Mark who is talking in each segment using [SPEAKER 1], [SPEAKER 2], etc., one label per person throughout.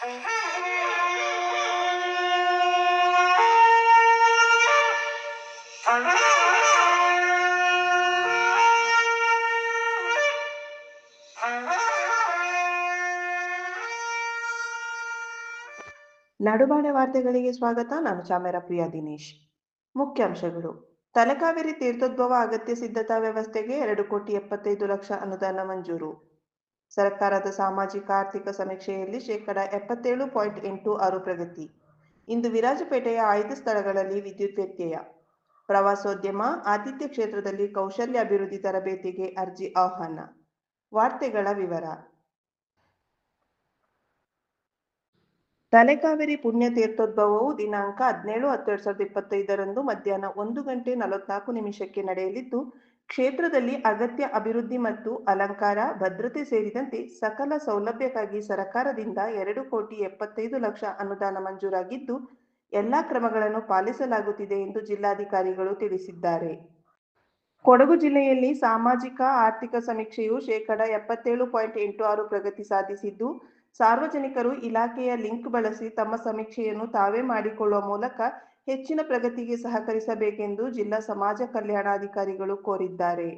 [SPEAKER 1] ನಡುಬಾಡೆ ವಾರ್ತೆಗಳಿಗೆ ಸ್ವಾಗತ. ನಾನು ಚಾಮೆರ ಪ್ರಿಯಾ ದಿನೇಶ್ ಮುಖ್ಯಾಂಶಗಳು ತಲಕಾವೇರಿ ತೀರ್ಥೋದ್ಭವ ಅಗತ್ಯ ಸಿದ್ಧತಾ ವ್ಯವಸ್ಥೆಗೆ ಎರಡು ಕೋಟಿ ಎಪ್ಪತ್ತೈದು ಲಕ್ಷ ಅನುದಾನ ಮಂಜೂರು. ಸರ್ಕಾರದ ಸಾಮಾಜಿಕ ಆರ್ಥಿಕ ಸಮೀಕ್ಷೆಯಲ್ಲಿ ಶೇಕಡ ಎಪ್ಪತ್ತೇಳು ಪಾಯಿಂಟ್ ಎಂಟು ಆರು ಪ್ರಗತಿ. ಇಂದು ವಿರಾಜಪೇಟೆಯ ಆಯ್ದ ಸ್ಥಳಗಳಲ್ಲಿ ವಿದ್ಯುತ್ ವ್ಯತ್ಯಯ. ಪ್ರವಾಸೋದ್ಯಮ, ಆತಿಥ್ಯ ಕ್ಷೇತ್ರದಲ್ಲಿ ಕೌಶಲ್ಯ ಅಭಿವೃದ್ಧಿ ತರಬೇತಿಗೆ ಅರ್ಜಿ ಆಹ್ವಾನ. ವಾರ್ತೆಗಳ ವಿವರ. ತಲೆಕಾವೇರಿ ಪುಣ್ಯ ತೀರ್ಥೋದ್ಭವವು ದಿನಾಂಕ ಹದಿನೇಳು ಹತ್ತು ಎರಡ್ ಸಾವಿರದ ಇಪ್ಪತ್ತೈದರಂದು ಮಧ್ಯಾಹ್ನ ಒಂದು ಗಂಟೆ ನಲವತ್ನಾಲ್ಕು ನಿಮಿಷಕ್ಕೆ ನಡೆಯಲಿದ್ದು ಕ್ಷೇತ್ರದಲ್ಲಿ ಅಗತ್ಯ ಅಭಿವೃದ್ಧಿ ಮತ್ತು ಅಲಂಕಾರ, ಭದ್ರತೆ ಸೇರಿದಂತೆ ಸಕಲ ಸೌಲಭ್ಯಕ್ಕಾಗಿ ಸರ್ಕಾರದಿಂದ ಎರಡು ಕೋಟಿ ಎಪ್ಪತ್ತೈದು ಲಕ್ಷ ಅನುದಾನ ಮಂಜೂರಾಗಿದ್ದು, ಎಲ್ಲಾ ಕ್ರಮಗಳನ್ನು ಪಾಲಿಸಲಾಗುತ್ತಿದೆ ಎಂದು ಜಿಲ್ಲಾಧಿಕಾರಿಗಳು ತಿಳಿಸಿದ್ದಾರೆ. ಕೊಡಗು ಜಿಲ್ಲೆಯಲ್ಲಿ ಸಾಮಾಜಿಕ ಆರ್ಥಿಕ ಸಮೀಕ್ಷೆಯು ಶೇಕಡ ಎಪ್ಪತ್ತೇಳು ಪಾಯಿಂಟ್ ಎಂಟು ಆರು ಪ್ರಗತಿ ಸಾಧಿಸಿದ್ದು, ಸಾರ್ವಜನಿಕರು ಇಲಾಖೆಯ ಲಿಂಕ್ ಬಳಸಿ ತಮ್ಮ ಸಮೀಕ್ಷೆಯನ್ನು ತಾವೇ ಮಾಡಿಕೊಳ್ಳುವ ಮೂಲಕ ಹೆಚ್ಚಿನ ಪ್ರಗತಿಗೆ ಸಹಕರಿಸಬೇಕೆಂದು ಜಿಲ್ಲಾ ಸಮಾಜ ಕಲ್ಯಾಣಾಧಿಕಾರಿಗಳು ಕೋರಿದ್ದಾರೆ.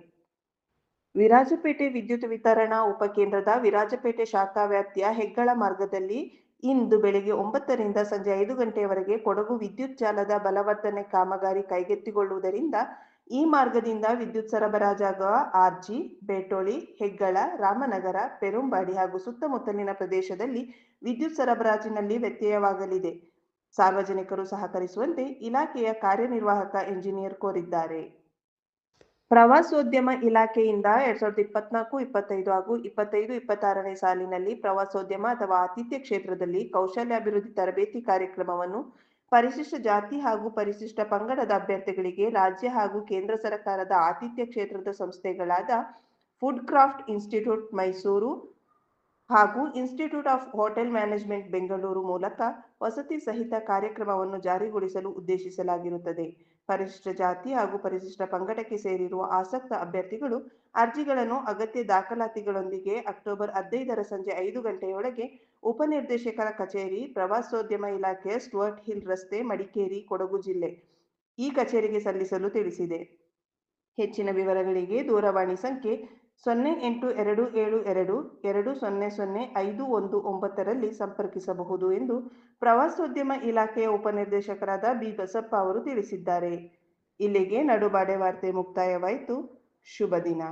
[SPEAKER 1] ವಿರಾಜಪೇಟೆ ವಿದ್ಯುತ್ ವಿತರಣಾ ಉಪಕೇಂದ್ರದ ವಿರಾಜಪೇಟೆ ಶಾಖಾ ವ್ಯಾಪ್ತಿಯ ಹೆಗ್ಗಳ ಮಾರ್ಗದಲ್ಲಿ ಇಂದು ಬೆಳಗ್ಗೆ ಒಂಬತ್ತರಿಂದ ಸಂಜೆ ಐದು ಗಂಟೆಯವರೆಗೆ ಕೊಡಗು ವಿದ್ಯುತ್ ಜಾಲದ ಬಲವರ್ಧನೆ ಕಾಮಗಾರಿ ಕೈಗೆತ್ತಿಕೊಳ್ಳುವುದರಿಂದ ಈ ಮಾರ್ಗದಿಂದ ವಿದ್ಯುತ್ ಸರಬರಾಜಾಗುವ ಆರ್ಜಿ, ಬೇಟೋಳಿ, ಹೆಗ್ಗಳ, ರಾಮನಗರ, ಪೆರುಂಬಾಡಿ ಹಾಗೂ ಸುತ್ತಮುತ್ತಲಿನ ಪ್ರದೇಶದಲ್ಲಿ ವಿದ್ಯುತ್ ಸರಬರಾಜಿನಲ್ಲಿ ವ್ಯತ್ಯಯವಾಗಲಿದೆ. ಸಾರ್ವಜನಿಕರು ಸಹಕರಿಸುವಂತೆ ಇಲಾಖೆಯ ಕಾರ್ಯನಿರ್ವಾಹಕ ಎಂಜಿನಿಯರ್ ಕೋರಿದ್ದಾರೆ. ಪ್ರವಾಸೋದ್ಯಮ ಇಲಾಖೆಯಿಂದ ಎರಡ್ ಸಾವಿರದ ಇಪ್ಪತ್ನಾಲ್ಕು, ಇಪ್ಪತ್ತೈದು ಹಾಗೂ ಇಪ್ಪತ್ತೈದು, ಇಪ್ಪತ್ತಾರನೇ ಸಾಲಿನಲ್ಲಿ ಪ್ರವಾಸೋದ್ಯಮ ಅಥವಾ ಆತಿಥ್ಯ ಕ್ಷೇತ್ರದಲ್ಲಿ ಕೌಶಲ್ಯಾಭಿವೃದ್ಧಿ ತರಬೇತಿ ಕಾರ್ಯಕ್ರಮವನ್ನು ಪರಿಶಿಷ್ಟ ಜಾತಿ ಹಾಗೂ ಪರಿಶಿಷ್ಟ ಪಂಗಡದ ಅಭ್ಯರ್ಥಿಗಳಿಗೆ ರಾಜ್ಯ ಹಾಗೂ ಕೇಂದ್ರ ಸರ್ಕಾರದ ಆತಿಥ್ಯ ಕ್ಷೇತ್ರದ ಸಂಸ್ಥೆಗಳಾದ ಫುಡ್ ಕ್ರಾಫ್ಟ್ ಇನ್ಸ್ಟಿಟ್ಯೂಟ್ ಮೈಸೂರು ಹಾಗೂ institute of hotel management Bengaluru ಮೂಲಕ ವಸತಿ ಸಹಿತ ಕಾರ್ಯಕ್ರಮವನ್ನು ಜಾರಿಗೊಳಿಸಲು ಉದ್ದೇಶಿಸಲಾಗಿರುತ್ತದೆ. ಪರಿಶಿಷ್ಟ ಜಾತಿ ಹಾಗೂ ಪರಿಶಿಷ್ಟ ಪಂಗಡಕ್ಕೆ ಸೇರಿರುವ ಆಸಕ್ತ ಅಭ್ಯರ್ಥಿಗಳು ಅರ್ಜಿಗಳನ್ನು ಅಗತ್ಯ ದಾಖಲಾತಿಗಳೊಂದಿಗೆ ಅಕ್ಟೋಬರ್ ಹದಿನೈದರ ಸಂಜೆ ಐದು ಗಂಟೆಯೊಳಗೆ ಉಪನಿರ್ದೇಶಕರ ಕಚೇರಿ, ಪ್ರವಾಸೋದ್ಯಮ ಇಲಾಖೆ ಸ್ಟುವರ್ಟ್ ಹಿಲ್ ರಸ್ತೆ, ಮಡಿಕೇರಿ, ಕೊಡಗು ಜಿಲ್ಲೆ ಈ ಕಚೇರಿಗೆ ಸಲ್ಲಿಸಲು ತಿಳಿಸಿದೆ. ಹೆಚ್ಚಿನ ವಿವರಗಳಿಗೆ ದೂರವಾಣಿ ಸಂಖ್ಯೆ ಸೊನ್ನೆ ಎಂಟು ಎರಡು ಏಳು ಎರಡು ಎರಡು ಸೊನ್ನೆ ಸೊನ್ನೆ ಐದು ಒಂದು ಒಂಬತ್ತರಲ್ಲಿ ಸಂಪರ್ಕಿಸಬಹುದು ಎಂದು ಪ್ರವಾಸೋದ್ಯಮ ಇಲಾಖೆಯ ಉಪನಿರ್ದೇಶಕರಾದ ಬಿ ಬಸಪ್ಪ ಅವರು ತಿಳಿಸಿದ್ದಾರೆ. ಇಲ್ಲಿಗೆ ನಡುಬಾಡೆ ವಾರ್ತೆ ಮುಕ್ತಾಯವಾಯಿತು. ಶುಭ ದಿನ.